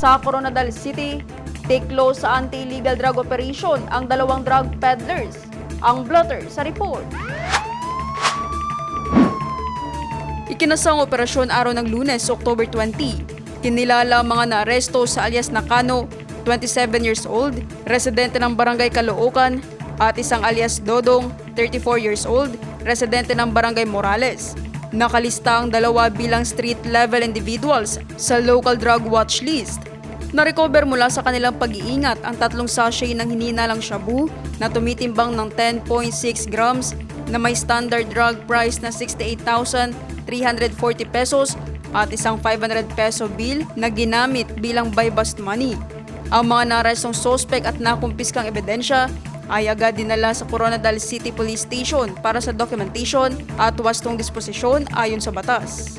Sa Coronadal City, tiklo sa anti-illegal drug operation ang dalawang drug peddlers. Ang blotter sa report. Ikinasang operasyon araw ng lunes, October 20. Kinilala ang mga naaresto sa alias Nakano, 27 years old, residente ng Barangay Caloocan, at isang alias Dodong, 34 years old, residente ng Barangay Morales. Nakalista ang dalawa bilang street-level individuals sa local drug watch list. Narecover mula sa kanilang pag-iingat ang tatlong sachet ng hininalang shabu na tumitimbang ng 10.6 grams na may standard drug price na 68,340 pesos at isang 500 peso bill na ginamit bilang buy bust money. Ang mga narestong sospek at nakumpiskang ebidensya ay agad dinala sa Coronadal City Police Station para sa documentation at wastong disposisyon ayon sa batas.